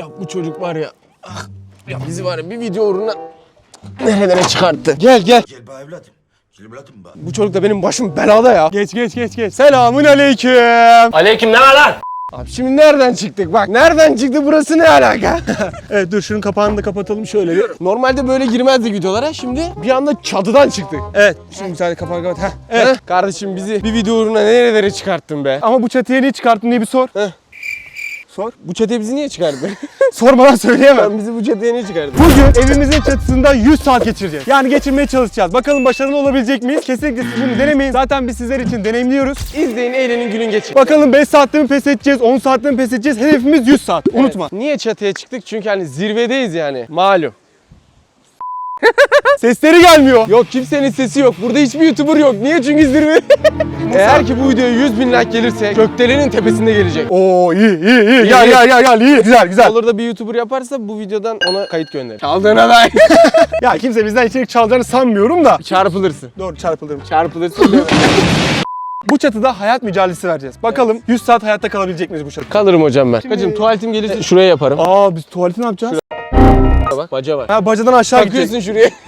Ya bu çocuk var ya. ah, Ya bizi var ya bir video uğruna nerelere çıkarttı. Gel gel. Gel be evladım. Gel evladım be. Bu çocuk da benim başım belada ya. Geç geç geç geç. Selamun aleyküm. Aleyküm ne var lan? Abi şimdi nereden çıktık bak nereden çıktı burası ne alaka? Evet dur şunun kapağını da kapatalım şöyle bir. Normalde böyle girmezdik videolara şimdi bir anda çatıdan çıktık. Evet. Şimdi güzel kapağı kapat. Heh. Evet. Heh, Kardeşim bizi bir video uğruna nerelere çıkarttın be? Ama bu çatıya niye çıkarttın diye bir sor. Heh. Sor. Bu çatıya bizi niye çıkardın? Sormadan söyleyemem. Sen bizi bu çatıya niye çıkardın? Bugün evimizin çatısında 100 saat geçireceğiz. Yani geçirmeye çalışacağız. Bakalım başarılı olabilecek miyiz? Kesinlikle siz bunu denemeyin. Zaten biz sizler için deneyimliyoruz. İzleyin eğlenin gülün geçin. Bakalım 5 saatte mi pes edeceğiz, 10 saatte mi pes edeceğiz? Hedefimiz 100 saat. Unutma. Evet. Niye çatıya çıktık? Çünkü hani zirvedeyiz yani. Malum. Sesleri gelmiyor. Yok kimsenin sesi yok. Burada hiçbir YouTuber yok. Niye? Çünkü zirve. Eğer ki bu videoya 100 bin like gelirse gökdelenin tepesinde gelecek. Oo iyi iyi iyi. Gel gel gel gel iyi. Güzel güzel. Olur da bir YouTuber yaparsa bu videodan ona kayıt gönderir. Çaldığına dair. Ya kimse bizden içerik çalacağını sanmıyorum da. Çarpılırsın. Doğru çarpılırım. Çarpılırsın? Bu çatıda hayat mücadelesi vereceğiz. Bakalım 100 saat hayatta kalabilecek miyiz bu çatıda? Kalırım hocam ben. Hacım tuvaletim gelirse şuraya yaparım. Aa biz tuvaleti ne yapacağız? Bak baca var. Ha bacadan aşağı. Takıyorsun şuraya.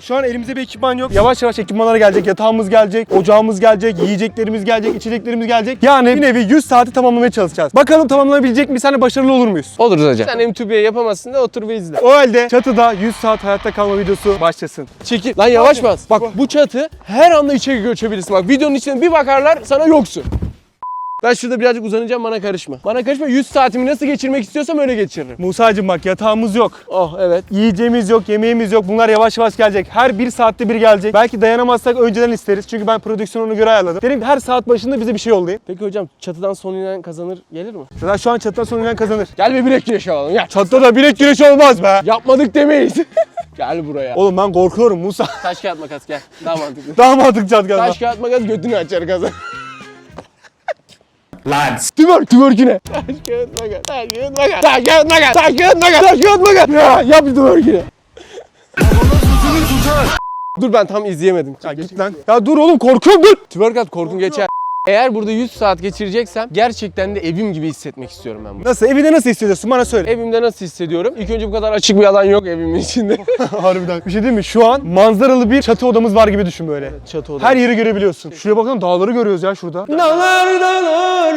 Şu an elimizde bir ekipman yok. Yavaş yavaş ekipmanlar gelecek. Yatağımız gelecek, ocağımız gelecek, yiyeceklerimiz gelecek, içeceklerimiz gelecek. Yani bir nevi 100 saati tamamlamaya çalışacağız. Bakalım tamamlayabilecek miyiz? Hani başarılı olur muyuz? Oluruz hocam. Sen MTB'ye yapamazsın da otur ve izle. O halde çatıda 100 saat hayatta kalma videosu başlasın. Çekil. Lan yavaş bas. Bak bu çatı her anda içeri göçebilirsin. Bak videonun içine bir bakarlar sana yoksun. Ben şurada birazcık uzanacağım bana karışma. Bana karışma 100 saatimi nasıl geçirmek istiyorsam öyle geçiririm. Musa'cığım bak yatağımız yok. Oh evet. Yiyeceğimiz yok, yemeğimiz yok. Bunlar yavaş yavaş gelecek. Her bir saatte bir gelecek. Belki dayanamazsak önceden isteriz. Çünkü ben prodüksiyonu ona göre ayarladım. Dedim ki her saat başında bize bir şey yollayın. Peki hocam çatıdan son inen kazanır gelir mi? Zaten şu an çatıdan sonra inen kazanır. Gel bir bilek güreşi alalım gel. Çatıda da bilek güreşi olmaz be. Yapmadık demeyiz. gel buraya. Oğlum ben korkuyorum Musa. Taş kağıt makas gel. Daha mantıklı. Daha mantıklı çat galiba. Taş kağıt makas götünü açar kazan. Lan. Tümör tümörküne. Taş kağıt makas. Taş kağıt makas. Taş kağıt makas. Taş kağıt makas. Taş kağıt makas. Ya, yap bir tümörküne. Dur ben tam izleyemedim. Ya git lan. Ya dur oğlum korkuyorum dur. Twerk at korkun geçer. Eğer burada 100 saat geçireceksem gerçekten de evim gibi hissetmek istiyorum ben bunu. Nasıl evinde nasıl hissediyorsun bana söyle. Evimde nasıl hissediyorum? İlk önce bu kadar açık bir alan yok evimin içinde. Harbiden. Bir şey diyeyim mi? Şu an manzaralı bir çatı odamız var gibi düşün böyle. Çatı odam. Her yeri görebiliyorsun. Şuraya bakalım dağları görüyoruz ya şurada. Dağlar dağlar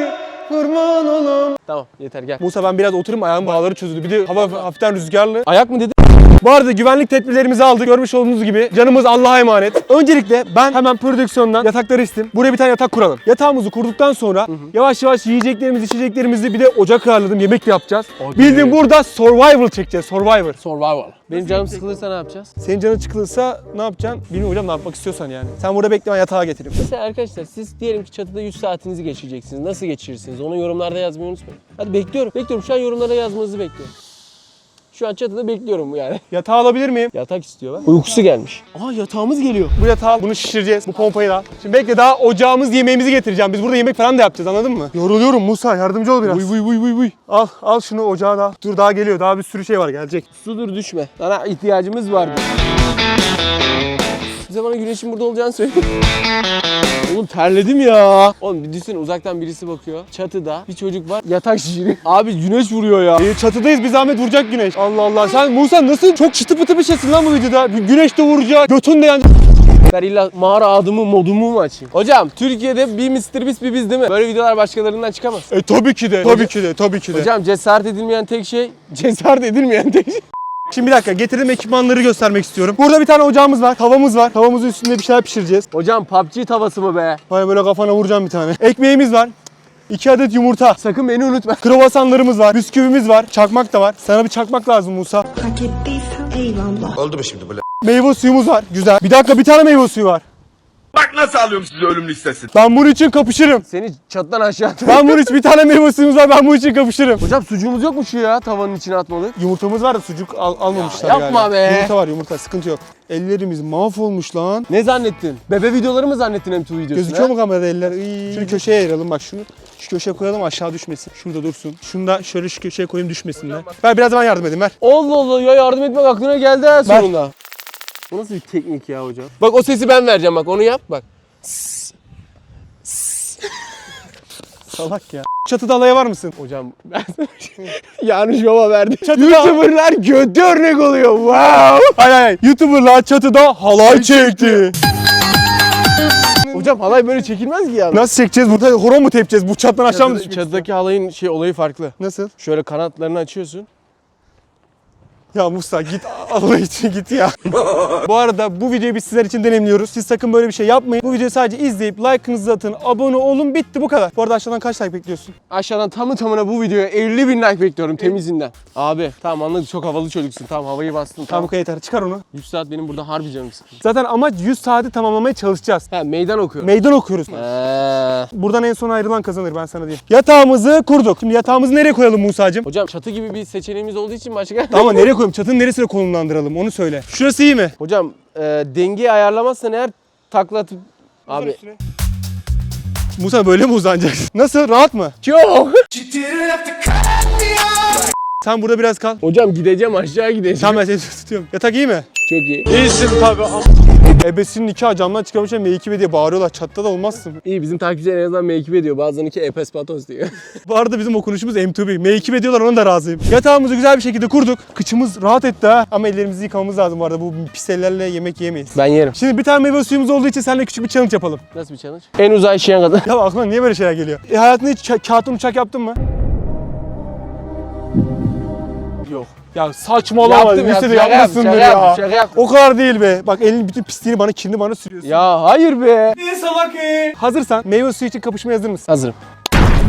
kurban olam. Tamam yeter gel. Musa ben biraz oturayım ayağım bağları çözüldü. Bir de hava hafiften rüzgarlı. Ayak mı dedi? Bu arada güvenlik tedbirlerimizi aldık. Görmüş olduğunuz gibi canımız Allah'a emanet. Öncelikle ben hemen prodüksiyondan yatakları istim. Buraya bir tane yatak kuralım. Yatağımızı kurduktan sonra yavaş yavaş yiyeceklerimizi, içeceklerimizi bir de ocak ayarladım. Yemek de yapacağız. Hadi. Bildiğin burada survival çekeceğiz. Survivor. Survival. Benim canım sıkılırsa ne yapacağız? Senin canın çıkılırsa ne yapacaksın? Bilmiyorum hocam ne yapmak istiyorsan yani. Sen burada bekle ben yatağa getireyim. Mesela arkadaşlar siz diyelim ki çatıda 100 saatinizi geçireceksiniz. Nasıl geçirirsiniz? Onu yorumlarda yazmayı unutmayın. Hadi bekliyorum. Bekliyorum. Şu an yorumlara yazmanızı bekliyorum. Şu an çatıda bekliyorum yani. Yatağı alabilir miyim? Yatak istiyor bak. Uykusu gelmiş. Aa yatağımız geliyor. Bu yatağı bunu şişireceğiz. Bu pompayı da. Şimdi bekle daha ocağımız yemeğimizi getireceğim. Biz burada yemek falan da yapacağız anladın mı? Yoruluyorum Musa yardımcı ol biraz. Vuy vuy vuy vuy vuy. Al al şunu ocağa da. Dur daha geliyor. Daha bir sürü şey var gelecek. Sudur düşme. Sana ihtiyacımız vardı. Bize bana güneşin burada olacağını söyle. Oğlum terledim ya. Oğlum bir düşünsene uzaktan birisi bakıyor. Çatıda bir çocuk var. Yatak şişiriyor. Abi güneş vuruyor ya. Ee, çatıdayız bir zahmet vuracak güneş. Allah Allah. Sen Musa nasıl çok çıtı pıtı bir şeysin lan bu videoda. Bir güneş de vuracak. Götün de yanacak. Ben illa mağara adımı modumu mu açayım? Hocam Türkiye'de bir Mr. Beast bir biz değil mi? Böyle videolar başkalarından çıkamaz. E tabii ki de. Tabii ki de. Tabii ki de. Hocam cesaret edilmeyen tek şey, cesaret edilmeyen tek şey. Şimdi bir dakika getirdiğim ekipmanları göstermek istiyorum. Burada bir tane ocağımız var. Tavamız var. Tavamızın üstünde bir şeyler pişireceğiz. Hocam PUBG tavası mı be? Hani böyle kafana vuracağım bir tane. Ekmeğimiz var. İki adet yumurta. Sakın beni unutma. Kruvasanlarımız var. Bisküvimiz var. Çakmak da var. Sana bir çakmak lazım Musa. Hak ettiysen eyvallah. Oldu mu şimdi böyle? Meyve suyumuz var. Güzel. Bir dakika bir tane meyve suyu var. Bak nasıl alıyorum sizi ölüm listesi. Ben bunun için kapışırım. Seni çattan aşağı at. Ben bunun için bir tane meyve suyumuz var. Ben bunun için kapışırım. Hocam sucuğumuz yok mu şu ya tavanın içine atmalı? Yumurtamız var da sucuk al- almamışlar Ya yapma galiba. be. Yumurta var yumurta sıkıntı yok. Ellerimiz mahvolmuş lan. Ne zannettin? Bebe videoları mı zannettin M2 videosunu? Gözüküyor mu kamerada eller? Şunu köşeye ayıralım bak şunu. Şu köşeye koyalım aşağı düşmesin. Şurada dursun. Şunu da şöyle şu köşeye koyayım düşmesinler. Ver biraz ben yardım edeyim ver. Allah Allah ya yardım etmek aklına geldi ha Ver. sonunda. Bu nasıl bir teknik ya hocam? Bak o sesi ben vereceğim bak onu yap bak. Sss. Sss. Salak ya. Çatıda alaya var mısın? Hocam ben yanlış baba verdim. Çatıda- YouTuber'lar kötü örnek oluyor. Wow. Hayır hayır. YouTuber'lar çatıda halay çekti. Hocam halay böyle çekilmez ki ya. Nasıl çekeceğiz? Burada horon mu tepeceğiz? Bu çattan aşağı mı Çatıda- düşmek Çatıdaki halayın şey olayı farklı. Nasıl? Şöyle kanatlarını açıyorsun. Ya Musa git Allah için git ya. bu arada bu videoyu biz sizler için deneyimliyoruz. Siz sakın böyle bir şey yapmayın. Bu videoyu sadece izleyip like'ınızı atın, abone olun bitti bu kadar. Bu arada aşağıdan kaç like bekliyorsun? Aşağıdan tamı tamına bu videoya 50 bin like bekliyorum temizinden. Abi tamam anladık çok havalı çocuksun. Tamam havayı bastın. Tamam Tamam. bu kadar yeter. Çıkar onu. 100 saat benim burada harbi canım sıkıldı. Zaten amaç 100 saati tamamlamaya çalışacağız. Ha meydan okuyorum. Meydan okuyoruz. Eee. Buradan en son ayrılan kazanır ben sana diyeyim. Yatağımızı kurduk. Şimdi yatağımızı nereye koyalım Musa'cığım? Hocam çatı gibi bir seçeneğimiz olduğu için başka... Tamam nereye koyalım? Çatının neresine konumlandıralım onu söyle. Şurası iyi mi? Hocam e, dengeyi ayarlamazsan eğer takla atıp... Abi Musa böyle mi uzanacaksın? Nasıl? Rahat mı? çok. Sen burada biraz kal. Hocam gideceğim aşağı gideceğim. Tamam ben seni tutuyorum. Yatak iyi mi? Çok iyi. Ebesinin nikahı camdan çıkarmışlar M2B diye bağırıyorlar. Çatta da olmazsın. İyi bizim takipçiler en azından M2 ediyor. Bazılarınki Epes Patos diyor. Bu arada bizim okunuşumuz M2B. M2B diyorlar ona da razıyım. Yatağımızı güzel bir şekilde kurduk. Kıçımız rahat etti ha. Ama ellerimizi yıkamamız lazım bu arada. Bu pis ellerle yemek yemeyiz. ben yerim. Şimdi bir tane meyve suyumuz olduğu için seninle küçük bir challenge yapalım. Nasıl bir challenge? En uzağa işeyen kadın. Ya aklına niye böyle şeyler geliyor? E, hayatında hiç ça- kağıttan uçak yaptın mı? Yok. Ya saçmalama. Yaptım, Lisede yaptım, şaka yapmışsındır yaptım, ya. şaka yaptım, şaka yaptım. O kadar değil be. Bak elin bütün pisliğini bana, kirini bana sürüyorsun. Ya hayır be. Ne salak e? Hazırsan meyve suyu için kapışmaya hazır mısın? Hazırım.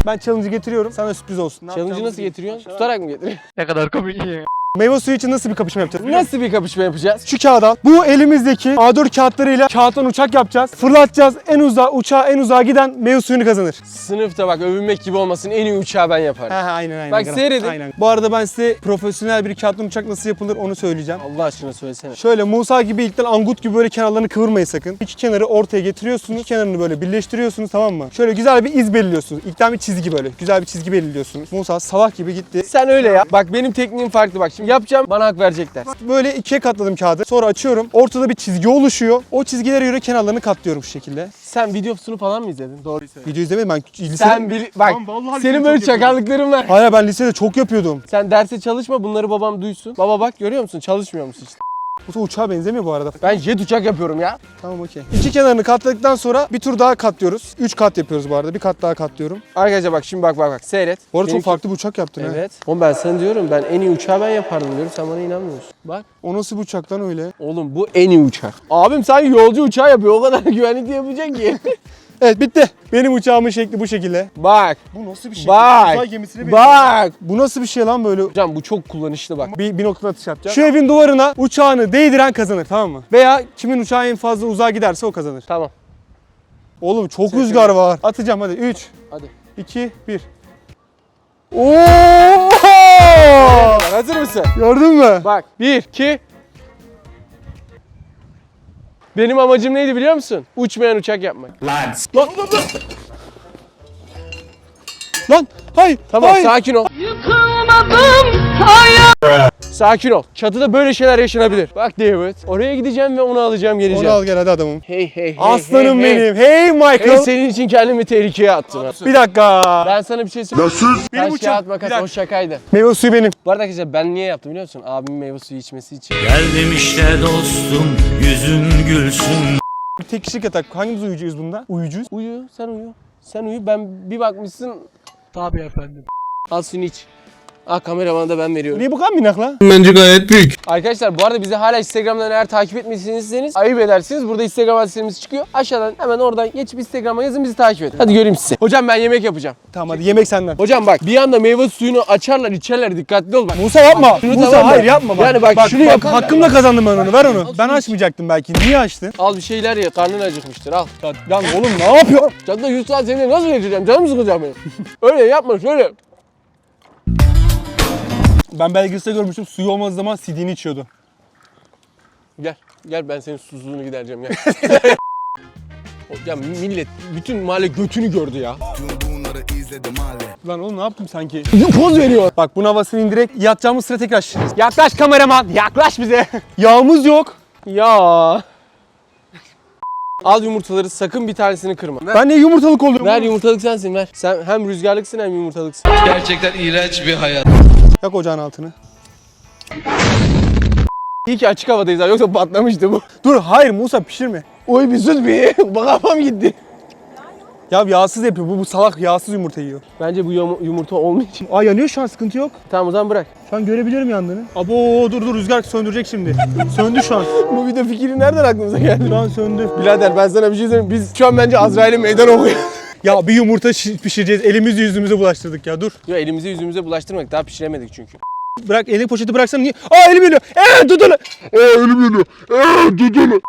Ben challenge'ı getiriyorum. Sana sürpriz olsun. Ne Challenge'ı yapacağımızı nasıl getiriyorsun? Tutarak mı getiriyorsun? Meyve suyu için nasıl bir kapışma yapacağız? Nasıl bir kapışma yapacağız? Şu kağıdı al. Bu elimizdeki A4 kağıtlarıyla kağıttan uçak yapacağız. Fırlatacağız. En uzağa uçağa en uzağa giden meyve suyunu kazanır. Sınıfta bak övünmek gibi olmasın en iyi uçağı ben yaparım. Ha, ha, aynen aynen. Bak seyredin. Aynen. Bu arada ben size profesyonel bir kağıttan uçak nasıl yapılır onu söyleyeceğim. Allah aşkına söylesene. Şöyle Musa gibi ilkten angut gibi böyle kenarlarını kıvırmayın sakın. İki kenarı ortaya getiriyorsunuz. İki kenarını böyle birleştiriyorsunuz tamam mı? Şöyle güzel bir iz belirliyorsunuz. İlkten bir çizgi böyle. Güzel bir çizgi belirliyorsunuz. Musa salak gibi gitti. Sen öyle yap. Bak benim tekniğim farklı bak. Şimdi yapacağım bana hak verecekler. Böyle ikiye katladım kağıdı. Sonra açıyorum. Ortada bir çizgi oluşuyor. O çizgilere göre kenarlarını katlıyorum şu şekilde. Sen videosunu falan mı izledin? Doğru söyle. Video izlemedim ben lisede... Sen bil bak Lan vallahi senin çok böyle çakallıkların var. Hayır ben lisede çok yapıyordum. Sen derse çalışma bunları babam duysun. Baba bak görüyor musun çalışmıyor musun işte. Bu uçağa benzemiyor bu arada. Ben jet uçak yapıyorum ya. Tamam okey. İki kenarını katladıktan sonra bir tur daha katlıyoruz. Üç kat yapıyoruz bu arada. Bir kat daha katlıyorum. Arkadaşlar bak şimdi bak bak bak seyret. Bu arada Benimki- çok farklı bir uçak yaptın ha. Evet. Oğlum ben sana diyorum ben en iyi uçağı ben yapardım diyorum. Sen bana inanmıyorsun. Bak. O nasıl bir uçak lan öyle? Oğlum bu en iyi uçak. Abim sanki yolcu uçağı yapıyor. O kadar güvenlikli yapacak ki. Evet bitti. Benim uçağımın şekli bu şekilde. bak. Bu nasıl bir şey? Bak. Uzay gemisine Bak. Bu nasıl bir şey lan böyle? Hocam bu çok kullanışlı bak. Bir, bir noktada atış yapacağım. Şu evin duvarına uçağını değdiren kazanır tamam mı? Veya kimin uçağı en fazla uzağa giderse o kazanır. Tamam. Oğlum çok rüzgar var. Atacağım hadi. 3, Hadi. 2, 1. Oo! Hazır mısın? Gördün mü? Bak. Bir, iki. Benim amacım neydi biliyor musun? Uçmayan uçak yapmak. Lan, lan, lan. Lan, hayır, Tamam hayır. sakin ol. Sakin ol. Çatıda böyle şeyler yaşanabilir. Bak David. Oraya gideceğim ve onu alacağım geleceğim. Onu al gel hadi adamım. Hey hey hey. Aslanım hey, hey. benim. Hey Michael. Hey senin için kendimi tehlikeye attım. ha. Bir dakika. Ben sana bir şey söyleyeyim. Nasıl? Benim uçağım. kağıt Bir makas dakika. o şakaydı. Meyve suyu benim. Bu arada arkadaşlar ben niye yaptım biliyor musun? Abimin meyve suyu içmesi için. Geldim işte dostum yüzün gülsün Bir tek kişilik yatak. Hangimiz uyuyacağız bunda? Uyuyacağız. Uyu sen uyu. Sen uyu ben bir bakmışsın. Tabii efendim. Al suyunu iç. Ah kameramana da ben veriyorum. Niye bu kadar minak lan? Bence gayet büyük Arkadaşlar bu arada bizi hala Instagram'dan eğer takip etmediyseniz ayıp edersiniz. Burada Instagram adresimiz çıkıyor. Aşağıdan hemen oradan geçip Instagram'a yazın bizi takip edin. Hadi göreyim sizi. Hocam ben yemek yapacağım. Tamam hadi yemek senden. Hocam bak bir anda meyve suyunu açarlar içerler dikkatli ol bak. Musa yapma. Şunu Musa tamam hayır yapma bak. Yani bak şunu yapan- Hakkımla kazandım ben onu. Ver onu. Ben açmayacaktım belki. Niye açtın? Al bir şeyler ye karnın acıkmıştır al. Ya, lan oğlum ne yapıyor? Cadıda 100 saat seni nasıl geçireceğim canım sıkılacak benim. Öyle yapma şöyle. Ben belgeselde görmüştüm. Suyu olmadığı zaman sidini içiyordu. Gel. Gel ben senin susuzluğunu gidereceğim gel. ya millet bütün mahalle götünü gördü ya. Lan oğlum ne yaptım sanki? Poz veriyor. Bak bunun havasını indirek yatacağımız sıra tekrar şişiriz. Yaklaş kameraman yaklaş bize. Yağımız yok. ya. Al yumurtaları sakın bir tanesini kırma. Ver, Ben niye yumurtalık oluyorum? ver yumurtalık sensin ver. Sen hem rüzgarlıksın hem yumurtalıksın. Gerçekten iğrenç bir hayat Yak ocağın altını. İyi ki açık havadayız abi yoksa patlamıştı bu. Dur hayır Musa pişirme. Oy bir sus bir. Bak kafam gitti. Ya yağsız yapıyor. Bu, bu salak yağsız yumurta yiyor. Bence bu yum- yumurta olmayacak. Aa yanıyor şu an sıkıntı yok. Tamam o zaman bırak. Şu an görebiliyorum yandığını. Abo dur dur rüzgar söndürecek şimdi. Söndü şu an. Bu video fikri nereden aklınıza geldi? Şu an söndü. Birader ben sana bir şey söyleyeyim. Biz şu an bence Azrail'e meydan okuyoruz. Ya bir yumurta şi- pişireceğiz. Elimizi yüzümüze bulaştırdık ya dur. Yo elimizi yüzümüze bulaştırmak daha pişiremedik çünkü. Bırak elini poşeti bıraksana niye? Aa elim yanıyor. Eee tut onu. Eee elim yanıyor. Eee onu.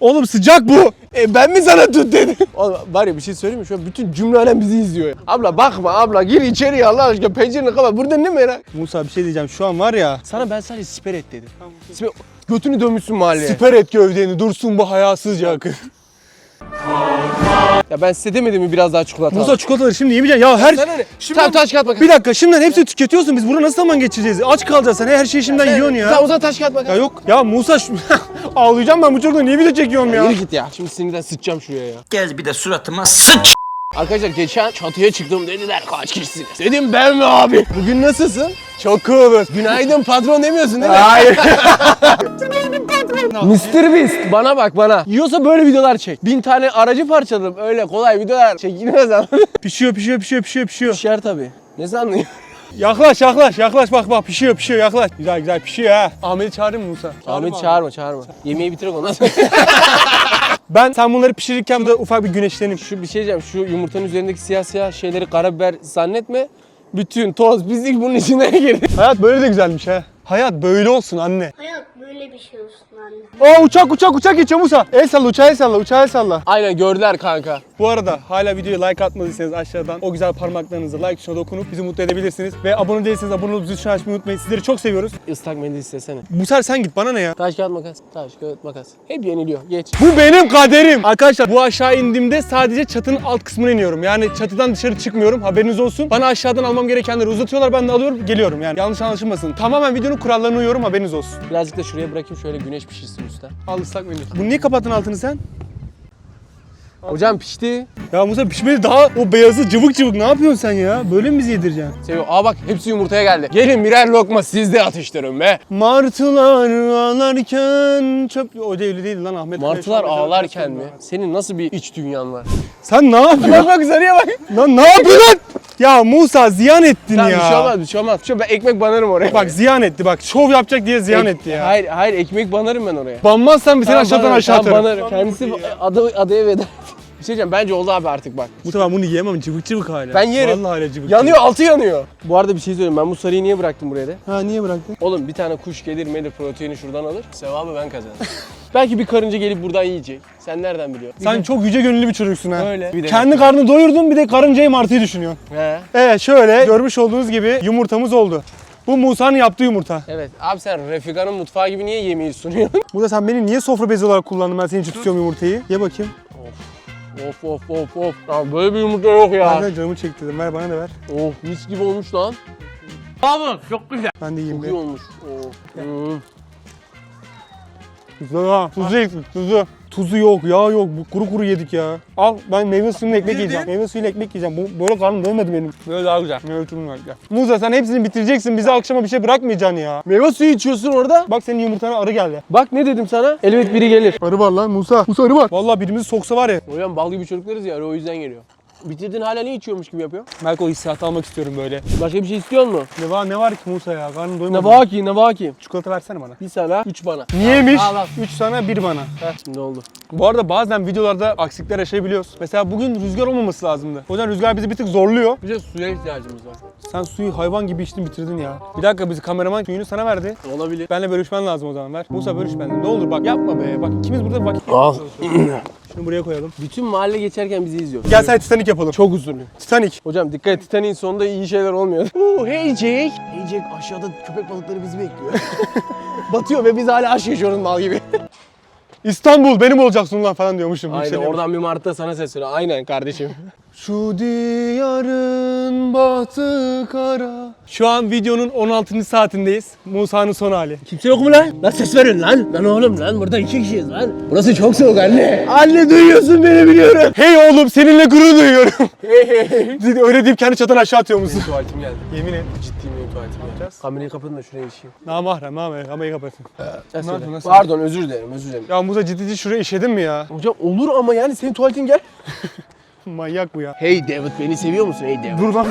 Oğlum sıcak bu. E ben mi sana tut dedim? Oğlum var ya bir şey söyleyeyim mi? Şu an bütün cümle alem bizi izliyor. ya. Abla bakma abla gir içeriye Allah aşkına pencereni kapat. Burada ne merak? Musa bir şey diyeceğim. Şu an var ya. Sana ben sadece siper et dedim. Siper... Götünü dönmüşsün mahalleye. Siper et gövdeni dursun bu hayasızca akı. Ya ben size demedim mi biraz daha çikolata? Musa çikolataları şimdi yemeyeceksin. Ya her... Sana ne? Şimdiden- Tamam taş kağıt makas. Bir dakika şimdiden hepsini tüketiyorsun. Biz burada nasıl zaman geçireceğiz? Aç kalacağız sen. Her şeyi şimdiden yiyorsun ya. Tamam o zaman taş kağıt makas. Ya yok. Ya Musa şu... ağlayacağım ben bu çocukla niye video çekiyorum ya? Yürü git ya. Şimdi sinirden sıçacağım şuraya ya. Gez bir de suratıma sıç Arkadaşlar geçen çatıya çıktım dediler kaç kişisiniz? Dedim ben mi abi? Bugün nasılsın? Çok cool'uz. Günaydın patron demiyorsun değil mi? Hayır. Mr. Beast bana bak bana. Yiyorsa böyle videolar çek. Bin tane aracı parçaladım. Öyle kolay videolar çekilmez ama. pişiyor pişiyor pişiyor pişiyor pişiyor. Pişer tabii. Ne sandın? Yaklaş yaklaş yaklaş bak bak pişiyor pişiyor yaklaş. Güzel güzel pişiyor ha. Ahmet'i çağırayım mı Musa? Ahmet çağırma çağırma. Yemeği bitirek ondan sonra. Ben sen bunları pişirirken burada ufak bir güneşleneyim. şu bir şey diyeceğim. Şu yumurtanın üzerindeki siyah siyah şeyleri karabiber zannetme. Bütün toz pislik bunun içine girdi. Hayat böyle de güzelmiş ha. Hayat böyle olsun anne. Hayat böyle bir şey olsun anne. Aa uçak uçak uçak geçiyor Musa. El salla uçağı el salla uçağı el salla. Aynen gördüler kanka. Bu arada hala videoya like atmadıysanız aşağıdan o güzel parmaklarınızla like tuşuna dokunup bizi mutlu edebilirsiniz. Ve abone değilseniz abone olup zil tuşuna açmayı unutmayın. Sizleri çok seviyoruz. Islak mendil istesene. Bu sefer sen git bana ne ya? Taş kağıt makas. Taş kağıt makas. Hep yeniliyor. Geç. Bu benim kaderim. Arkadaşlar bu aşağı indiğimde sadece çatının alt kısmına iniyorum. Yani çatıdan dışarı çıkmıyorum. Haberiniz olsun. Bana aşağıdan almam gerekenleri uzatıyorlar. Ben de alıyorum geliyorum yani. Yanlış anlaşılmasın. Tamamen videonun kurallarına uyuyorum haberiniz olsun. Birazcık da şuraya bırakayım şöyle güneş pişirsin üstten. Al ıslak mendil. Bunu niye kapattın altını sen? Hocam pişti. Ya Musa pişmedi daha o beyazı cıvık cıvık ne yapıyorsun sen ya? Böyle mi bizi yedireceksin? Seviyor. Aa bak hepsi yumurtaya geldi. Gelin birer lokma siz de atıştırın be. Martılar ağlarken çöp... O değil değil lan Ahmet. Martılar Kaya ağlarken mi? Senin nasıl bir iç dünyan var? Sen ne yapıyorsun? Bak bak sarıya bak. lan ne yapıyorsun lan? Ya Musa ziyan ettin Tamam ya. bir şey olmaz bir şey olmaz. Şu ben ekmek banarım oraya. Bak ziyan etti bak. Şov yapacak diye ziyan Ek- etti ya. Hayır hayır ekmek banarım ben oraya. Banmazsan bir seni Tamam, aşağıdan banarım, aşağı tamam, atarım. banarım. Kendisi adı, adaya veda. Şey diyeceğim bence oldu abi artık bak. Bu sefer bunu yiyemem cıvık cıvık hala. Ben yerim. Vallahi hala cıvık Yanıyor altı yanıyor. Bu arada bir şey söyleyeyim ben bu sarıyı niye bıraktım buraya da? Ha niye bıraktın? Oğlum bir tane kuş gelir melir proteini şuradan alır. Sevabı ben kazanırım. Belki bir karınca gelip buradan yiyecek. Sen nereden biliyorsun? Sen çok yüce gönüllü bir çocuksun ha. Öyle. Bir de- Kendi karnını doyurdun bir de karıncayı martıyı düşünüyorsun. He. Evet şöyle görmüş olduğunuz gibi yumurtamız oldu. Bu Musa'nın yaptığı yumurta. Evet. Abi sen Refika'nın mutfağı gibi niye yemeği sunuyorsun? Burada sen beni niye sofra bezi olarak kullandın ben senin için tutuyorum yumurtayı. Ye bakayım. Of of of of. Ya böyle bir yumurta yok ya. Ben de canımı çekti dedim. Ver bana da ver. Oh mis gibi olmuş lan. Ben de yiyeyim Çok bir. iyi olmuş. Oh. Güzel ha. Tuzu eksik tuzu. Tuzu yok, yağ yok. Bu kuru kuru yedik ya. Al ben meyve suyuyla ekmek yiyeceğim. Meyve suyuyla ekmek yiyeceğim. Bu, böyle karnım doymadı benim. Böyle daha güzel. Meyve var. Gel. Muza sen hepsini bitireceksin. Bize akşama bir şey bırakmayacaksın ya. Meyve suyu içiyorsun orada. Bak senin yumurtana arı geldi. Bak ne dedim sana? Elbet biri gelir. Arı var lan Musa. Musa arı var. Vallahi birimizi soksa var ya. Hocam bal gibi çocuklarız ya o yüzden geliyor. Bitirdin hala ne içiyormuş gibi yapıyor? Belki o hissiyatı almak istiyorum böyle. Başka bir şey istiyor musun? Ne var ne var ki Musa ya? Karnım doymadı. Ne baki ne baki. Çikolata versene bana. Bir sana, üç bana. Niyemiş? Al, al. 3 sana 1 bana. Heh, şimdi oldu. Bu arada bazen videolarda aksilikler yaşayabiliyoruz. Mesela bugün rüzgar olmaması lazımdı. O yüzden rüzgar bizi bir tık zorluyor. Bir de suya ihtiyacımız var. Sen suyu hayvan gibi içtin bitirdin ya. Bir dakika bizi kameraman suyunu sana verdi. Olabilir. Benle bölüşmen lazım o zaman ver. Musa bölüş benimle. Ne olur bak yapma be. Bak ikimiz burada vakit Al. Şunu buraya koyalım. Bütün mahalle geçerken bizi izliyor. Gel sen Titanic yapalım. Çok huzurlu. Titanic. Hocam dikkat et Titanic'in sonunda iyi şeyler olmuyor. Oo, hey Jake. Hey Jake aşağıda köpek balıkları bizi bekliyor. Batıyor ve biz hala aşk yaşıyoruz mal gibi. İstanbul benim olacaksın lan falan diyormuşum. Aynen Yükseliyorum. oradan bir martı da sana sesleniyor. Aynen kardeşim. Şu diyarın bahtı kara. Şu an videonun 16. saatindeyiz. Musa'nın son hali. Kimse yok mu lan? Lan ses verin lan. Lan oğlum lan burada iki kişiyiz lan. Burası çok soğuk anne. Anne duyuyorsun beni biliyorum. Hey oğlum seninle gurur duyuyorum. Öyle deyip kendi çatan aşağı atıyor musun? Tuvaletim geldi. Yemin et. Ciddiyim benim tuvaletim geldi. Kamerayı kapatın da şuraya işeyim. Namahrem namahrem kamerayı kapatın. Nasıl? yapıyorsun, nasıl? Pardon özür dilerim özür dilerim. Ya Musa ciddi ciddi şuraya işedin mi ya? Hocam olur ama yani senin tuvaletin gel. Manyak bu ya. Hey David beni seviyor musun hey David? Dur lan.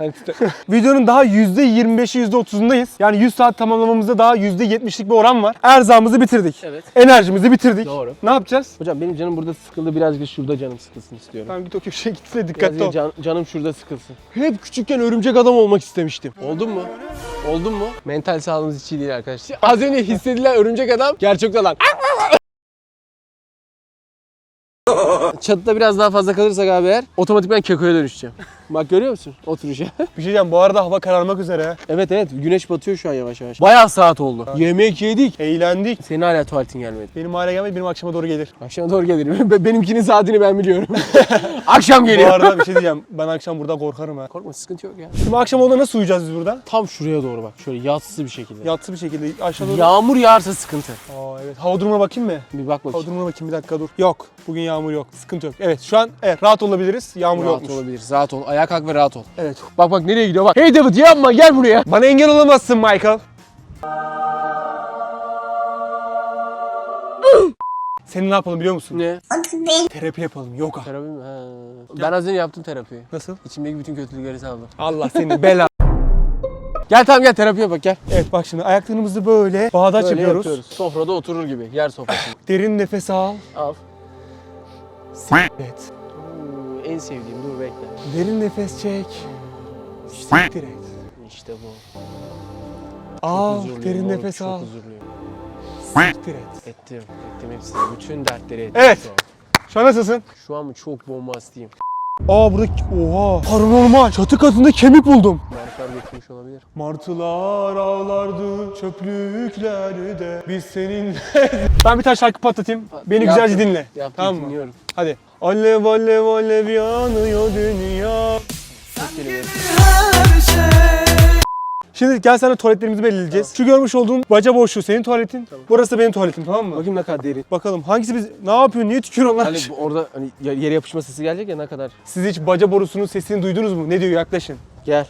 Videonun daha %25'i %30'undayız. Yani 100 saat tamamlamamızda daha %70'lik bir oran var. Erzağımızı bitirdik. Evet. Enerjimizi bitirdik. Doğru. Ne yapacağız? Hocam benim canım burada sıkıldı birazcık şurada canım sıkılsın istiyorum. Tamam git o köşeye git de dikkatli Birazcık ol. can- canım şurada sıkılsın. Hep küçükken örümcek adam olmak istemiştim. Oldun mu? Oldun mu? Mental sağlığımız hiç iyi değil arkadaşlar. Az önce hissedilen örümcek adam gerçekten lan. Çatıda biraz daha fazla kalırsak abi eğer otomatikman kekoya dönüşeceğim. Bak görüyor musun? Oturuşa. Bir şey diyeceğim bu arada hava kararmak üzere. evet evet güneş batıyor şu an yavaş yavaş. Bayağı saat oldu. Yemek yedik. Eğlendik. Senin hala tuvaletin gelmedi. Benim hala gelmedi benim akşama doğru gelir. Akşama doğru gelirim. Be- Benimkinin saatini ben biliyorum. Akşam Bu geliyor. arada bir şey diyeceğim. Ben akşam burada korkarım ha. Korkma sıkıntı yok ya. Şimdi akşam oldu nasıl uyuyacağız biz burada? Tam şuraya doğru bak. Şöyle yatsız bir şekilde. Yatsı bir şekilde aşağı doğru. Yağmur yağarsa sıkıntı. Aa evet. Hava durumuna bakayım mı? Bir bak Hava bakayım. durumuna bakayım bir dakika dur. Yok. Bugün yağmur yok. Sıkıntı yok. Evet şu an evet rahat olabiliriz. Yağmur Rahat yokmuş. olabilir. Rahat ol. Ayağa kalk ve rahat ol. Evet. Bak bak nereye gidiyor bak. Hey David yapma gel buraya. Bana engel olamazsın Michael. Seni ne yapalım biliyor musun? Ne? Terapi yapalım. Yoga. Terapi mi? Ha. Ben az önce yaptım terapiyi. Nasıl? İçimdeki bütün kötülükleri saldım. Allah seni bela. Gel tamam gel terapiye bak gel. evet bak şimdi ayaklarımızı böyle Böyle yapıyoruz. yapıyoruz. Sofrada oturur gibi. Yer sofrası. Derin nefes al. Al. Oo, en sevdiğim dur bekle. Derin nefes çek. Siktir et. İşte bu. Al. Huzurluyum Derin oğlum, nefes çok al. huzurluyum. Siktir et. Ettim. Ettim hepsini. Bütün dertleri ettim. Evet. Şu an. Şu an nasılsın? Şu an mı çok bombastiyim. Aa burada oha paranormal çatı katında kemik buldum. Marklar getirmiş olabilir. Martılar ağlardı çöplüklerde biz seninle. ben bir tane şarkı patlatayım. Beni Yaptım. güzelce dinle. Yaptım Tamam mı? dinliyorum. Hadi. Alev alev alev yanıyor dünya. Şimdi gel sana tuvaletlerimizi belirleyeceğiz. Şu görmüş olduğum baca boşluğu senin tuvaletin. Burası da benim tuvaletim tamam mı? Bakayım ne kadar derin. Bakalım hangisi biz ne yapıyor? Niye tükürüyorsun lan? Hani bu orada hani yere yapışma sesi gelecek ya ne kadar. Siz hiç baca borusunun sesini duydunuz mu? Ne diyor yaklaşın. Gel.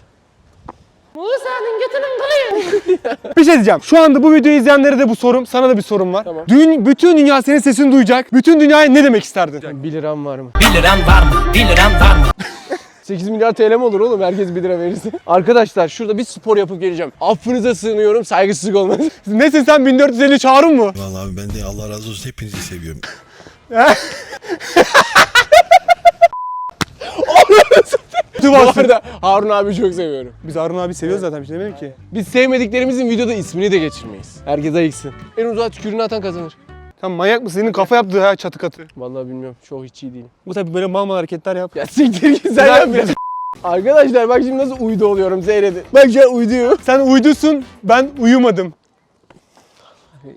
Bir şey diyeceğim. Şu anda bu videoyu izleyenlere de bu sorum, sana da bir sorum var. Tamam. Dün bütün dünya senin sesini duyacak. Bütün dünyaya ne demek isterdin? 1 liram var mı? 1 liram var mı? 1 liram var mı? 8 milyar TL mi olur oğlum herkes 1 lira verirse? Arkadaşlar şurada bir spor yapıp geleceğim. Affınıza sığınıyorum saygısızlık olmasın. Nesin sen 1450 çağırın mı? Vallahi abi ben de Allah razı olsun hepinizi seviyorum. Bu Tıvarsın. arada Harun abi çok seviyorum. Biz Harun abi seviyoruz zaten bir şey demedim ki. Biz sevmediklerimizin videoda ismini de geçirmeyiz. Herkes ayıksın. En uzağa tükürüğünü atan kazanır. Sen manyak mısın? Senin kafa yaptığı ha çatı katı. Vallahi bilmiyorum. Çok hiç iyi değilim. Bu tabi böyle mal mal hareketler yap. Ya siktir git sen yap biraz. Arkadaşlar bak şimdi nasıl uydu oluyorum seyredin. Bak şu an uyduyor. Sen uydusun, ben uyumadım.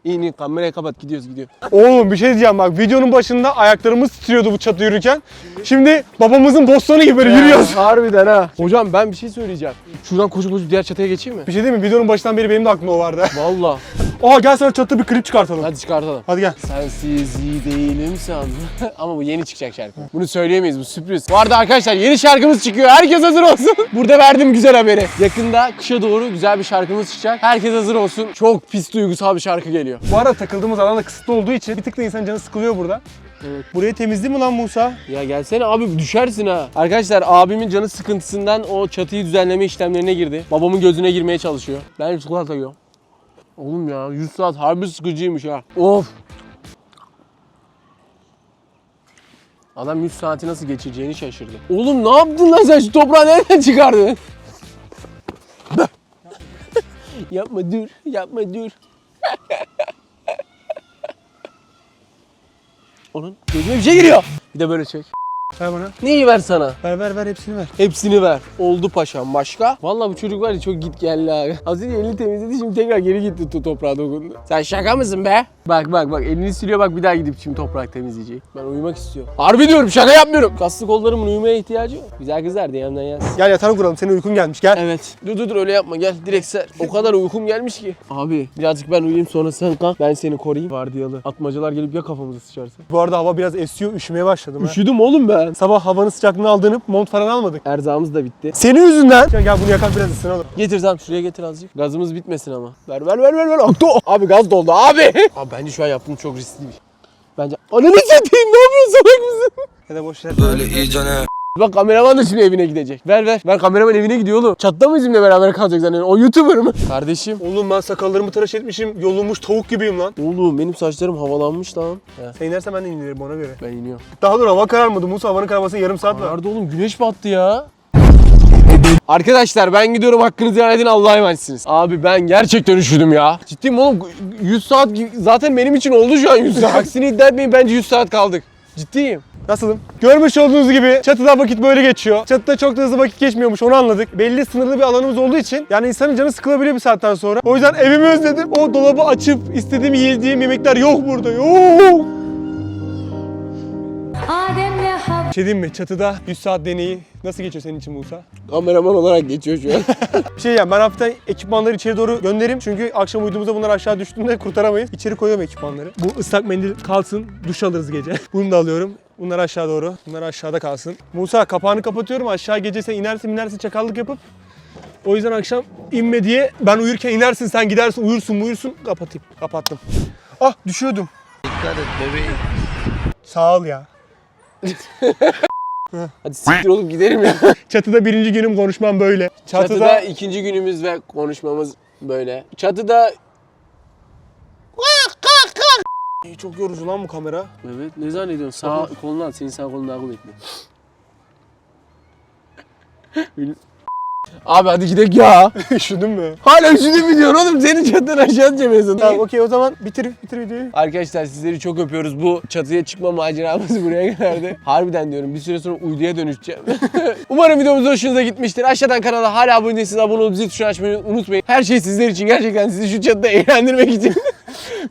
İyi kamerayı kapat gidiyoruz gidiyor. Oğlum bir şey diyeceğim bak videonun başında ayaklarımız titriyordu bu çatı yürürken. Şimdi babamızın bostonu gibi böyle yürüyoruz. Harbiden ha. Hocam ben bir şey söyleyeceğim. Şuradan koşup koşup diğer çatıya geçeyim mi? Bir şey değil mi? Videonun başından beri benim de aklımda o vardı. Valla. Oha gel sana çatıda bir klip çıkartalım. Hadi çıkartalım. Hadi gel. Sensiz iyi değilim sandım. Ama bu yeni çıkacak şarkı. Bunu söyleyemeyiz bu sürpriz. Bu arada arkadaşlar yeni şarkımız çıkıyor. Herkes hazır olsun. Burada verdim güzel haberi. Yakında kışa doğru güzel bir şarkımız çıkacak. Herkes hazır olsun. Çok pis duygusal bir şarkı geliyor. Bu arada takıldığımız alan da kısıtlı olduğu için bir tık da insan canı sıkılıyor burada. Evet. Burayı temizledin mi lan Musa? Ya gelsene abi düşersin ha. Arkadaşlar abimin canı sıkıntısından o çatıyı düzenleme işlemlerine girdi. Babamın gözüne girmeye çalışıyor. Ben çikolata yiyorum. Oğlum ya 100 saat harbi sıkıcıymış ha. Of. Adam 100 saati nasıl geçireceğini şaşırdı. Oğlum ne yaptın lan sen şu toprağı nereden çıkardın? yapma dur, yapma dur. Onun gözüme bir şey giriyor. Bir de böyle çek. Ver bana. Neyi ver sana? Ver ver ver hepsini ver. Hepsini ver. Oldu paşam. Başka? Vallahi bu çocuk var ya çok git geldi abi. Az önce elini temizledi şimdi tekrar geri gitti tu- toprağa dokundu. Sen şaka mısın be? Bak bak bak elini siliyor bak bir daha gidip şimdi toprak temizleyecek. Ben uyumak istiyorum. Harbi diyorum şaka yapmıyorum. Kaslı kollarımın uyumaya ihtiyacı yok. Güzel kızlar DM'den yaz. Gel yatağını kuralım. Senin uykun gelmiş. Gel. Evet. Dur dur dur öyle yapma gel direkt ser. O kadar uykum gelmiş ki. Abi birazcık ben uyuyayım sonra sen kalk. Ben seni koruyayım. Vardiyalı. Atmacalar gelip ya kafamızı sıçarsa. Bu arada hava biraz esiyor. Üşümeye başladım ha. Üşüdüm oğlum ben. Sabah havanın sıcaklığını aldığını mont falan almadık. Erzağımız da bitti. Senin yüzünden. Gel, gel bunu yakar biraz ısınalım. Getir tamam şuraya getir azıcık. Gazımız bitmesin ama. Ver ver ver ver ver. Abi gaz doldu abi. Abi bence şu an yaptığım çok riskli bir şey. Bence ananı satayım ne yapıyorsun salak mısın? Ya da boş ver. Böyle iyicene Bak kameraman da şimdi evine gidecek. Ver ver. Ver kameraman evine gidiyor oğlum. Çatta mı bizimle beraber kalacak zaten? O YouTuber mı? Kardeşim. Oğlum ben sakallarımı tıraş etmişim. Yolunmuş tavuk gibiyim lan. Oğlum benim saçlarım havalanmış lan. He, Sen inersen ben de inerim ona göre. ben iniyorum. Daha dur hava kararmadı. Musa havanın kararmasına yarım saat var. Nerede oğlum? Güneş battı ya. Arkadaşlar ben gidiyorum hakkınızı helal edin Allah'a emanetsiniz. Abi ben gerçekten üşüdüm ya. Ciddiyim oğlum 100 saat zaten benim için oldu şu an 100 saat. Aksini iddia etmeyin bence 100 saat kaldık. Ciddiyim. Nasılım? Görmüş olduğunuz gibi çatıda vakit böyle geçiyor. Çatıda çok da hızlı vakit geçmiyormuş onu anladık. Belli sınırlı bir alanımız olduğu için yani insanın canı sıkılabiliyor bir saatten sonra. O yüzden evimi özledim. O dolabı açıp istediğim yiyeceğim yemekler yok burada. Yok. Adem'le Bir şey diyeyim mi? Çatıda 100 saat deneyi nasıl geçiyor senin için Musa? Kameraman olarak geçiyor şu an. Bir şey diyeceğim ben hafiften ekipmanları içeri doğru göndereyim. Çünkü akşam uyuduğumuzda bunlar aşağı düştüğünde kurtaramayız. İçeri koyuyorum ekipmanları. Bu ıslak mendil kalsın. Duş alırız gece. Bunu da alıyorum. Bunlar aşağı doğru. Bunlar aşağıda kalsın. Musa kapağını kapatıyorum. Aşağı gece sen inersin inersin çakallık yapıp. O yüzden akşam inme diye ben uyurken inersin sen gidersin uyursun uyursun kapatayım. Kapattım. Ah düşüyordum. dikkat et bebeğim. Sağ ol ya. Hadi siktir olup gidelim ya. Çatıda birinci günüm konuşmam böyle. Çatıda, Çatıda ikinci günümüz ve konuşmamız böyle. Çatıda İyi, çok yorucu lan bu kamera. Evet ne zannediyorsun? Sağ kolunu at. Senin sağ kolun daha kuvvetli. Abi hadi gidelim ya. Üşüdün mü? Hala üşüdüm diyorsun oğlum? Senin çatıdan aşağı sonunda. Tamam okey o zaman bitir bitir videoyu. Arkadaşlar sizleri çok öpüyoruz. Bu çatıya çıkma maceramız buraya kadardı. Harbiden diyorum bir süre sonra uyduya dönüşeceğim. Umarım videomuz hoşunuza gitmiştir. Aşağıdan kanala hala abone değilseniz abone olup zil tuşunu açmayı unutmayın. Her şey sizler için gerçekten sizi şu çatıda eğlendirmek için.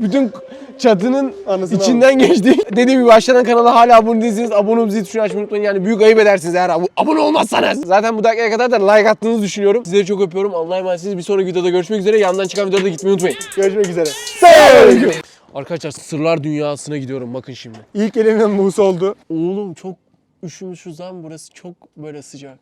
Bütün çatının Anasını içinden geçtik. Dediğim gibi aşağıdan kanala hala abone değilseniz abone olup zil tuşunu açmayı unutmayın. Yani büyük ayıp edersiniz eğer ab- abone olmazsanız. Zaten bu dakikaya kadar da like attığınızı düşünüyorum. Sizleri çok öpüyorum. Allah'a emanetsiniz. Bir sonraki videoda görüşmek üzere. Yandan çıkan videoda gitmeyi unutmayın. Görüşmek üzere. Arkadaşlar sırlar dünyasına gidiyorum bakın şimdi. İlk gelen Musa oldu. Oğlum çok üşümüşüz lan burası çok böyle sıcak.